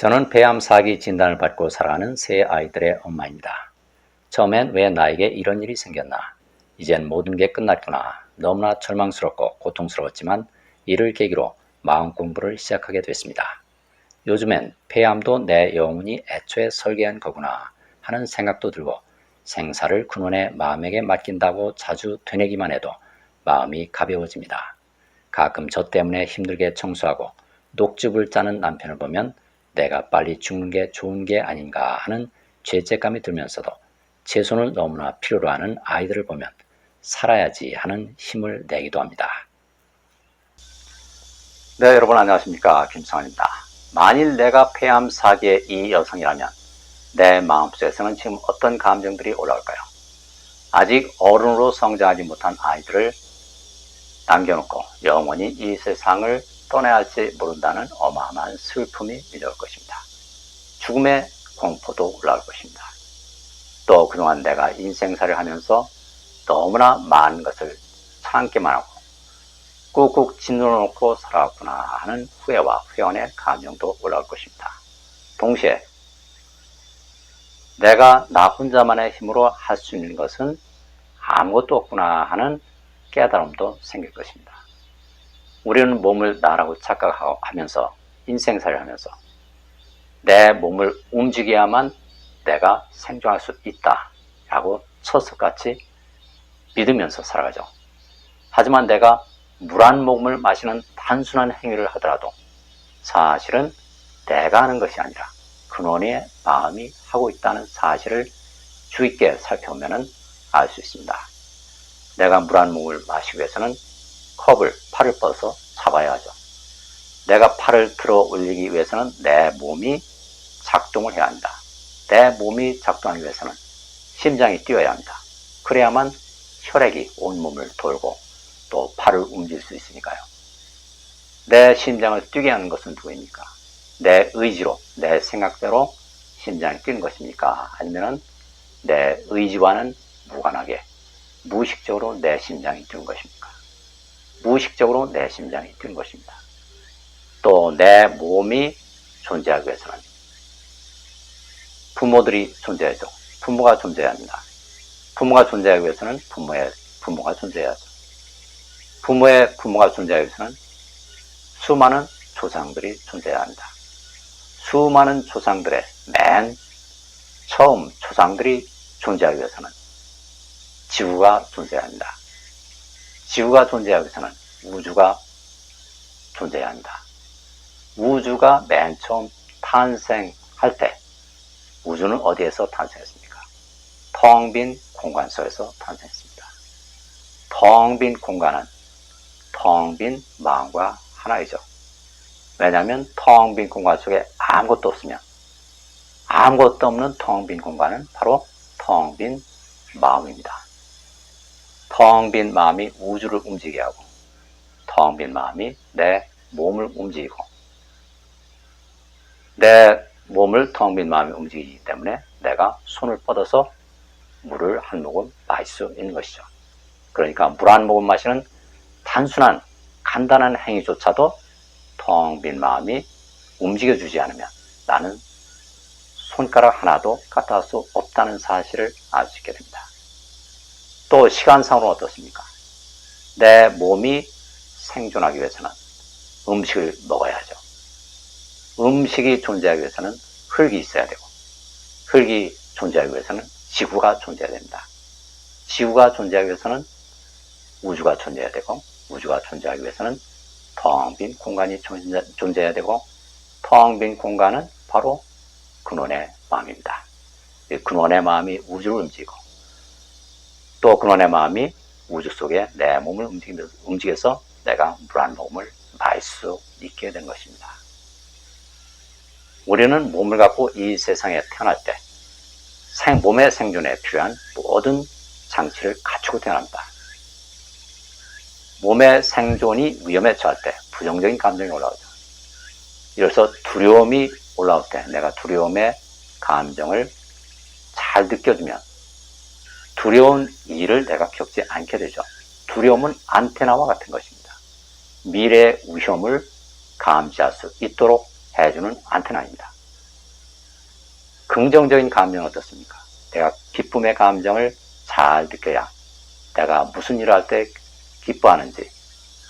저는 폐암 사기 진단을 받고 살아가는 세 아이들의 엄마입니다. 처음엔 왜 나에게 이런 일이 생겼나? 이젠 모든 게 끝났구나. 너무나 절망스럽고 고통스러웠지만 이를 계기로 마음 공부를 시작하게 됐습니다. 요즘엔 폐암도 내 영혼이 애초에 설계한 거구나 하는 생각도 들고 생사를 근원의 마음에게 맡긴다고 자주 되뇌기만 해도 마음이 가벼워집니다. 가끔 저 때문에 힘들게 청소하고 녹즙을 짜는 남편을 보면 내가 빨리 죽는 게 좋은 게 아닌가 하는 죄책감이 들면서도 제 손을 너무나 필요로 하는 아이들을 보면 살아야지 하는 힘을 내기도 합니다. 네, 여러분 안녕하십니까. 김성환입니다. 만일 내가 폐암 사기의 이 여성이라면 내 마음속에서는 지금 어떤 감정들이 올라올까요? 아직 어른으로 성장하지 못한 아이들을 남겨놓고 영원히 이 세상을 떠나야 할지 모른다는 어마어마한 슬픔이 밀려올 것입니다. 죽음의 공포도 올라올 것입니다. 또 그동안 내가 인생살을 하면서 너무나 많은 것을 참기만 하고 꾹꾹 짓눌러 놓고 살아왔구나 하는 후회와 회원의 감정도 올라올 것입니다. 동시에 내가 나 혼자만의 힘으로 할 수 있는 것은 아무것도 없구나 하는 깨달음도 생길 것입니다. 우리는 몸을 나라고 착각하면서 인생살을 하면서 내 몸을 움직여야만 내가 생존할 수 있다 라고 철석같이 믿으면서 살아가죠. 하지만 내가 물 한 모금을 마시는 단순한 행위를 하더라도 사실은 내가 하는 것이 아니라 근원의 마음이 하고 있다는 사실을 주의 있게 살펴보면 알 수 있습니다. 내가 물 한 모금을 마시기 위해서는 컵을 팔을 뻗어서 잡아야 하죠. 내가 팔을 들어 올리기 위해서는 내 몸이 작동을 해야 합니다. 내 몸이 작동하기 위해서는 심장이 뛰어야 합니다. 그래야만 혈액이 온몸을 돌고 또 팔을 움직일 수 있으니까요. 내 심장을 뛰게 하는 것은 누구입니까? 내 의지로, 내 생각대로 심장이 뛰는 것입니까? 아니면 내 의지와는 무관하게 무의식적으로 내 심장이 뛰는 것입니까? 무의식적으로 내 심장이 뛰는 것입니다. 또 내 몸이 존재하기 위해서는 부모들이 존재하죠. 부모가 존재해야 합니다. 부모가 존재하기 위해서는 부모의 부모가 존재해야죠. 부모의 부모가 존재하기 위해서는 수많은 조상들이 존재해야 합니다. 수많은 조상들의 맨 처음 조상들이 존재하기 위해서는 지구가 존재해야 합니다. 지구가 존재하기 위해서는 우주가 존재해야 합니다. 우주가 맨 처음 탄생할 때 우주는 어디에서 탄생했습니까? 텅 빈 공간 속에서 탄생했습니다. 텅 빈 공간은 텅 빈 마음과 하나이죠. 왜냐하면 텅 빈 공간 속에 아무것도 없으면 아무것도 없는 텅 빈 공간은 바로 텅 빈 마음입니다. 텅 빈 마음이 우주를 움직이게 하고 텅 빈 마음이 내 몸을 움직이고 내 몸을 텅 빈 마음이 움직이기 때문에 내가 손을 뻗어서 물을 한 모금 마실 수 있는 것이죠. 그러니까 물 한 모금 마시는 단순한 간단한 행위조차도 텅 빈 마음이 움직여주지 않으면 나는 손가락 하나도 갖다 할 수 없다는 사실을 알 수 있게 됩니다. 또 시간상으로 어떻습니까? 내 몸이 생존하기 위해서는 음식을 먹어야 하죠. 음식이 존재하기 위해서는 흙이 있어야 되고 흙이 존재하기 위해서는 지구가 존재해야 됩니다. 지구가 존재하기 위해서는 우주가 존재해야 되고 우주가 존재하기 위해서는 텅 빈 공간이 존재, 존재해야 되고 텅 빈 공간은 바로 근원의 마음입니다. 근원의 마음이 우주를 움직이고 또 근원의 마음이 우주 속에 내 몸을 움직여서 내가 물한 모금을 마실 수 있게 된 것입니다. 우리는 몸을 갖고 이 세상에 태어날 때 생, 몸의 생존에 필요한 모든 장치를 갖추고 태어납니다. 몸의 생존이 위험에 처할 때 부정적인 감정이 올라오죠. 이래서 두려움이 올라올 때 내가 두려움의 감정을 잘 느껴주면 두려운 일을 내가 겪지 않게 되죠. 두려움은 안테나와 같은 것입니다. 미래의 위험을 감지할 수 있도록 해주는 안테나입니다. 긍정적인 감정은 어떻습니까? 내가 기쁨의 감정을 잘 느껴야 내가 무슨 일을 할 때 기뻐하는지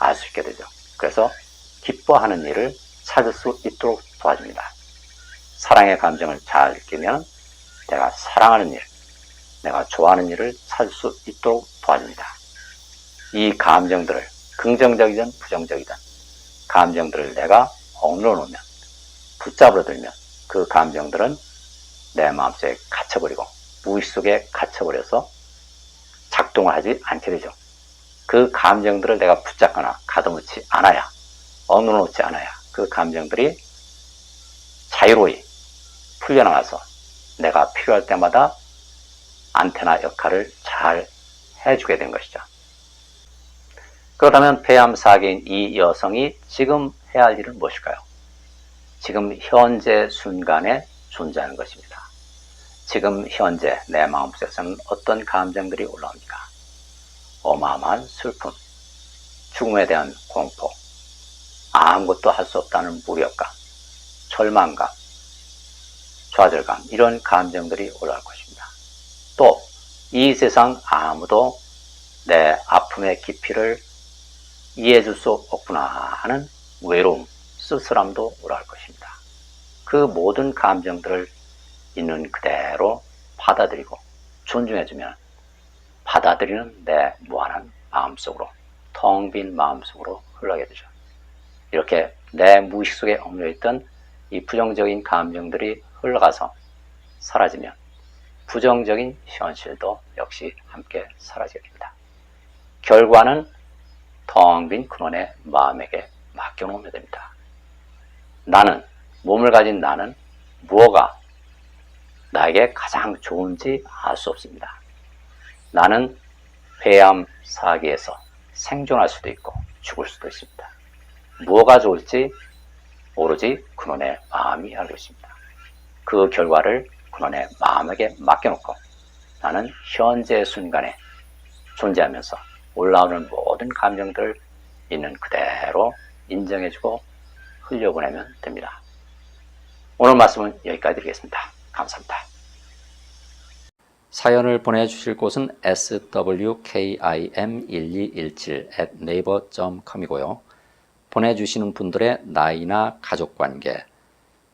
알 수 있게 되죠. 그래서 기뻐하는 일을 찾을 수 있도록 도와줍니다. 사랑의 감정을 잘 느끼면 내가 사랑하는 일, 내가 좋아하는 일을 찾을 수 있도록 도와줍니다. 이 감정들을 긍정적이든 부정적이든 감정들을 내가 억눌러 놓으면 붙잡으려 들면 그 감정들은 내 마음속에 갇혀버리고 무의식 속에 갇혀버려서 작동을 하지 않게 되죠. 그 감정들을 내가 붙잡거나 가둬놓지 않아야 억눌러 놓지 않아야 그 감정들이 자유로이 풀려나가서 내가 필요할 때마다 안테나 역할을 잘 해주게 된 것이죠. 그렇다면 폐암 사기인 이 여성이 지금 해야 할 일은 무엇일까요? 지금 현재 순간에 존재하는 것입니다. 지금 현재 내 마음속에서는 어떤 감정들이 올라옵니까? 어마어마한 슬픔, 죽음에 대한 공포, 아무것도 할 수 없다는 무력감, 절망감, 좌절감, 이런 감정들이 올라올 것입니다. 또, 이 세상 아무도 내 아픔의 깊이를 이해해 줄 수 없구나 하는 외로움, 쓸쓸함도 올라올 것입니다. 그 모든 감정들을 있는 그대로 받아들이고 존중해주면 받아들이는 내 무한한 마음속으로 텅 빈 마음속으로 흘러가게 되죠. 이렇게 내 무의식 속에 엉려 있던 이 부정적인 감정들이 흘러가서 사라지면 부정적인 현실도 역시 함께 사라지게 됩니다. 결과는 텅 빈 근원의 마음에게 맡겨놓으면 됩니다. 나는, 몸을 가진 나는 무엇가 나에게 가장 좋은지 알 수 없습니다. 나는 폐암 사기에서 생존할 수도 있고 죽을 수도 있습니다. 무엇가 좋을지 오로지 근원의 마음이 알고 있습니다. 그 결과를 근원의 마음에게 맡겨놓고 나는 현재 순간에 존재하면서 올라오는 모든 감정들 있는 그대로 인정해주고 흘려보내면 됩니다. 오늘 말씀은 여기까지 드리겠습니다. 감사합니다. 사연을 보내주실 곳은 swkim1217 at naver.com이고요. 보내주시는 분들의 나이나 가족관계,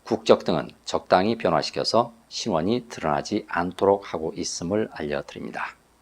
국적 등은 적당히 변화시켜서 신원이 드러나지 않도록 하고 있음을 알려드립니다.